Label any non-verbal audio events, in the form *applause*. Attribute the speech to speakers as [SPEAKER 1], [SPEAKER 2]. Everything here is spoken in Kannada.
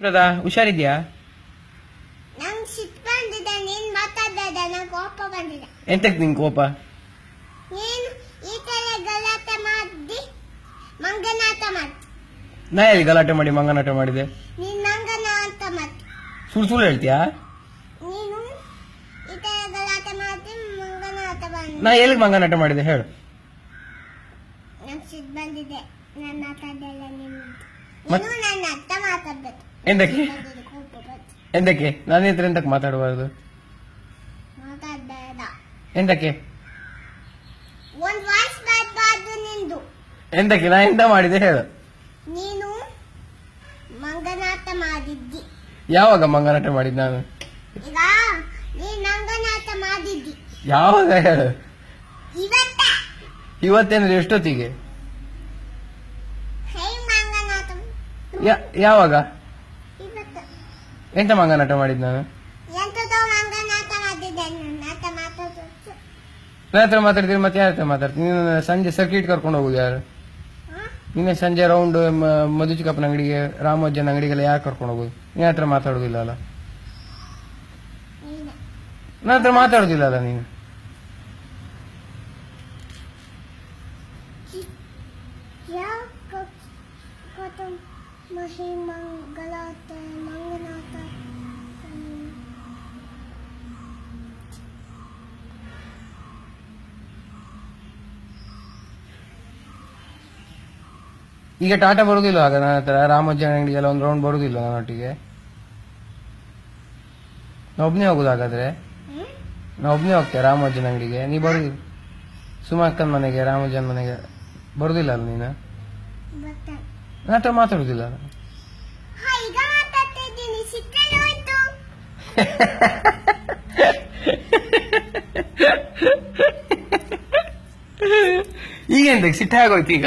[SPEAKER 1] ಪ್ರದಾ ಹುಷಾರಿದ್ಯಾ?
[SPEAKER 2] ನಂಗ್ ಸಿಟ್ಟು ಬಂದಿದೆ ನೀನ್ ಮಾತಾಡ್ಬೇಡ ನಂಗೆ ಕೋಪ ಬಂದಿದೆ.
[SPEAKER 1] ಎಂತಕ್ ನಿಂಗೆ ಕೋಪ?
[SPEAKER 2] ನೀನು ಈ ತರ ಗಲಾಟೆ ಮಾಡಿ ಮಂಗನಾಟ ಮಾಡಿ.
[SPEAKER 1] ನಾ ಎಲ್ಲಿ ಗಲಾಟೆ ಮಾಡಿ ಮಂಗನಾಟ ಮಾಡಿದೆ?
[SPEAKER 2] ನೀನ್ ಮಂಗನ ಅಂತ ಮಾಡಿ.
[SPEAKER 1] ಸುಳ್ಳು ಸುಳ್ಳು ಹೇಳ್ತೀಯಾ?
[SPEAKER 2] ನೀನು ಈ ತರ ಗಲಾಟೆ ಮಾಡಿ ಮಂಗನಾಟ ಮಾಡಿ
[SPEAKER 1] ನಾ ಎಲ್ಲಿ ಮಂಗನಾಟ ಮಾಡಿದೆ ಹೇಳು.
[SPEAKER 2] ನಂಗ್ ಸಿಟ್ಟು ಬಂದಿದೆ ನನ್ನ ಮಾತಾಡ್ದೆ ನೀನು
[SPEAKER 1] ಮತ್-
[SPEAKER 2] ನೀನು ನನ್ನ
[SPEAKER 1] ಹತ್ರ ಎಂದಕ್ಕೆ? ಮಾತಾಡಬಾರ್ದು?
[SPEAKER 2] ಎಂದಕ್ಕೆ?
[SPEAKER 1] ಎಂದಕ್ಕೆ? ನಾ ಎಂತ ಮಾಡಿದೆ ಹೇಳು.
[SPEAKER 2] ನೀನು ಮಂಗನಾಟ ಮಾಡಿದ್ದಿ.
[SPEAKER 1] ಯಾವಾಗ ಮಂಗನಾಟ ಮಾಡಿದ್ ನಾನು?
[SPEAKER 2] ಮಾಡಿದ್ದಿ.
[SPEAKER 1] ಯಾವಾಗ ಹೇಳು? ಇವತ್ತೇನು ಎಷ್ಟೊತ್ತಿಗೆ? ಯಾವಾಗ? ಎಂತ ಮಂಗನಾಟ ಮಾಡಿದ್ ನಾನು?
[SPEAKER 2] ನನ್ನ ಹತ್ರ
[SPEAKER 1] ಮಾತಾಡ್ತೀನಿ ಮತ್ತೆ ಯಾರ ಹತ್ರ ಮಾತಾಡ್ತೀನಿ ನೀನು ಸಂಜೆ ಸರ್ಕಿಟ್ ಕರ್ಕೊಂಡು ಹೋಗುದು ಯಾರು? ನಿನ್ನೆ ಸಂಜೆ ರೌಂಡ್ ಮಧು ಚಿಕ್ಕಪ್ಪನ ಅಂಗಡಿಗೆ ರಾಮೋಜ್ಜನ ಅಂಗಡಿಗೆಲ್ಲ ಯಾರು ಕರ್ಕೊಂಡು ಹೋಗುದು? ನಿನ್ನ ಹತ್ರ ಮಾತಾಡುದಿಲ್ಲ ಅಲ್ಲ?
[SPEAKER 2] ನೀನೆ.
[SPEAKER 1] ನನ್ನ ಹತ್ರ ಮಾತಾಡೋದಿಲ್ಲ ಅಲ್ಲ ನೀನು?
[SPEAKER 2] ಮಂಗನಾಟ
[SPEAKER 1] ಈಗ ಟಾಟಾ ಬರುದಿಲ್ಲ ಆಗ ನನ್ನ ಹತ್ರ ರಾಮಜ್ಜನ ಅಂಗಡಿಗೆಲ್ಲ ಒಂದು ರೌಂಡ್ ಬರುದಿಲ್ಲ ನನ್ನೊಟ್ಟಿಗೆ ನಾ ಒಬ್ನೇ ಹೋಗುದು ಹಾಗಾದ್ರೆ?
[SPEAKER 2] ಹ್ಮ್?
[SPEAKER 1] ನಾ ಒಬ್ನೇ ಹೋಗ್ತೆ ರಾಮಜ್ಜನ ಅಂಗಡಿಗೆ. ನೀ ಬರುದಿಲ್ಲ? ಸುಮಕ್ಕನ ಮನೆಗೆ ರಾಮಜ್ಜನ ಮನೆಗೆ ಬರುದಿಲ್ಲ ಅಲ್ಲ ನೀನು? ಹತ್ರ ಮಾತಾಡುದಿಲ್ಲ. ಅಲ್ಲ
[SPEAKER 2] ಹಾ ಈಗ ಮಾತಾಡ್ತಾ ಇದ್ದೀನಿ ಸಿಕ್ಕಲ್ಲಿ ಹೋಯ್ತು. *laughs*
[SPEAKER 1] ಈಗ ಎಂತಕ್ಕೆ ಸಿಟ್ಟ ಆಗೋಯ್ತು ಈಗ?